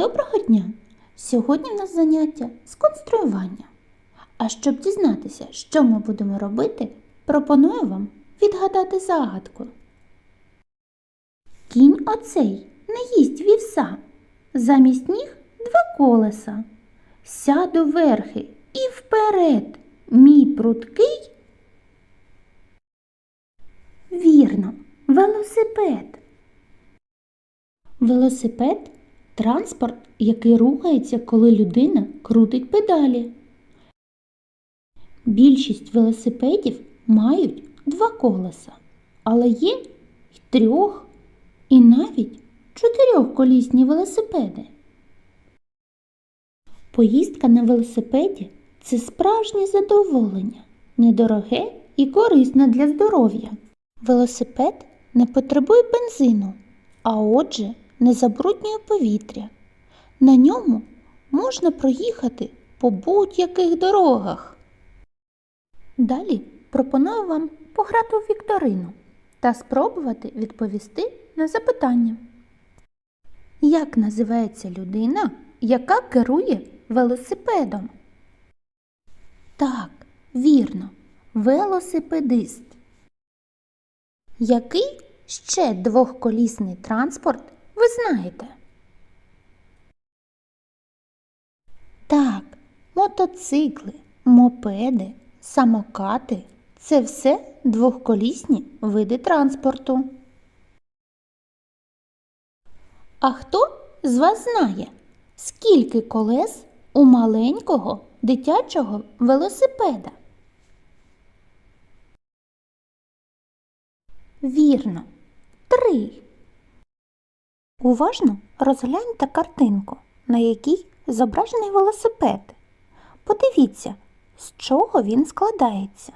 Доброго дня! Сьогодні в нас заняття з конструювання. А щоб дізнатися, що ми будемо робити, пропоную вам відгадати загадку. Кінь оцей не їсть вівса, замість ніг два колеса. Сяду верхи і вперед, мій прудкий. Вірно, велосипед. Велосипед транспорт, який рухається, коли людина крутить педалі. Більшість велосипедів мають два колеса, але є й трьох і навіть чотирьохколісні велосипеди. Поїздка на велосипеді це справжнє задоволення, недороге і корисне для здоров'я. Велосипед не потребує бензину, а отже, не забруднює повітря. На ньому можна проїхати по будь-яких дорогах. Далі пропоную вам пограти у вікторину та спробувати відповісти на запитання. Як називається людина, яка керує велосипедом? Так, вірно, велосипедист. Який ще двохколісний транспорт ви знаєте? Так, мотоцикли, мопеди, самокати це все двохколісні види транспорту. А хто з вас знає, скільки колес у маленького дитячого велосипеда? Вірно, три. Уважно розгляньте картинку, на якій зображений велосипед. Подивіться, з чого він складається.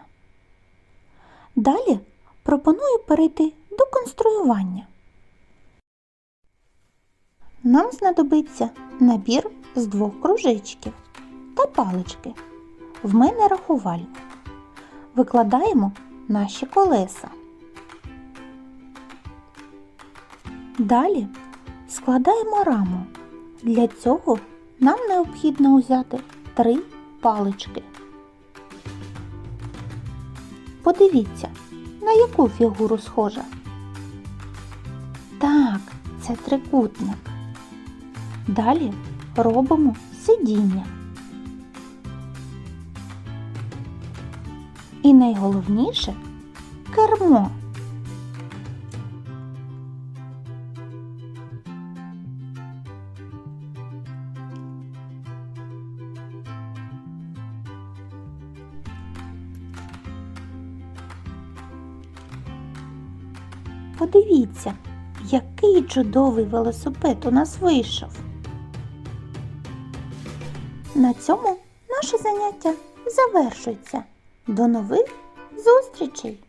Далі пропоную перейти до конструювання. Нам знадобиться набір з двох кружечків та палички. В мене рахувальник. Викладаємо наші колеса. Далі складаємо раму. Для цього нам необхідно взяти три палички. Подивіться, на яку фігуру схожа. Так, це трикутник. Далі робимо сидіння. І найголовніше кермо. Подивіться, який чудовий велосипед у нас вийшов. На цьому наше заняття завершується. До нових зустрічей!